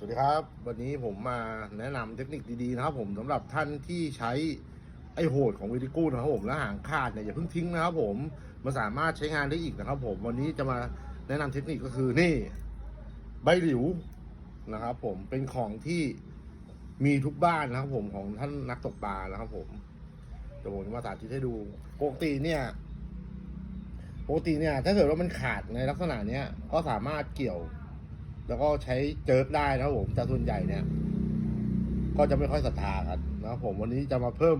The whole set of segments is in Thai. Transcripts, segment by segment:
สวัสดีครับ วันนี้ผมมาแนะนำเทคนิคดีๆนะครับผมสำหรับท่านที่ใช้ไอโหดของวิดิกูนะครับผมและหางขาดเนี่ยอย่าเพิ่งทิ้งนะครับผมมันสามารถใช้งานได้อีกนะครับผมวันนี้จะมาแนะนำเทคนิคก็คือนี่ใบหลิวนะครับ ผมเป็นของที่มีทุกบ้านนะครับผมของท่านนักตกปลานะครับผมเดี๋ยวผมจะมาสาธิตให้ดูปกติเนี่ยปกติเนี่ย ถ้าเกิดว่ามันขาดในลักษณะเนี้ยก็สามารถเกี่ยว แล้วก็ใช้เจิร์ฟได้นะครับผมแต่ส่วนใหญ่เนี่ย ก็จะไม่ค่อยศรัทธากันนะครับผมวันนี้จะมาเพิ่ม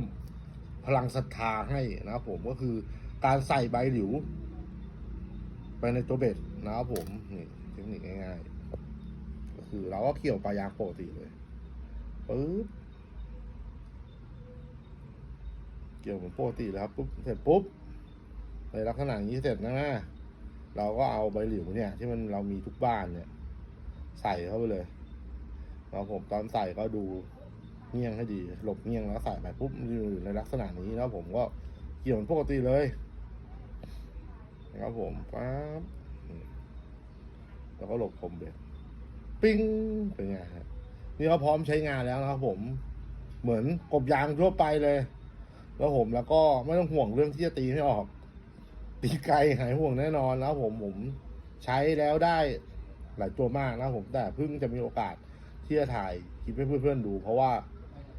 พลังศรัทธาให้นะครับผมก็คือการใส่ใบหลิว ไปในตัวเบ็ดนะครับผมนี่เทคนิคง่ายๆก็คือเราก็เกี่ยวปลายางปกติเลยปึ๊บเกี่ยวเหมือนปกติเลยครับปุ๊บเสร็จปุ๊บในลักษณะอย่างนี้เสร็จนะเราก็เอาใบหลิวเนี่ย ที่มันเรามีทุกบ้านเนี่ย ใส่เข้าไปเลยแล้วผมตอนใส่ก็ดูเงี่ยงให้ดี หลบเงี่ยงแล้วใส่ไปปุ๊บอยู่ในลักษณะนี้แล้วผมก็เกี่ยวเหมือนปกติเลยนะครับผมปั๊บแล้วก็หลบคมเบ็ดปิ้งเป็นไงฮะนี่ก็พร้อมใช้งานแล้วนะครับผมเหมือนกบยางทั่วไปเลย แล้วผมแล้วก็ไม่ต้องห่วงเรื่องที่จะตีไม่ออก ตีไกลหายห่วงแน่นอนแล้วผมผมใช้แล้วได้ หลายตัวมากนะผมแต่เพิ่งจะมีโอกาสที่จะถ่ายคลิปให้เพื่อนๆดู เพราะว่า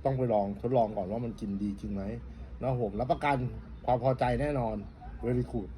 ต้องไปลองทดลองก่อนว่ามันกินดีจริงไหมนะผมรับประกันความพอใจแน่นอนเวลิคูด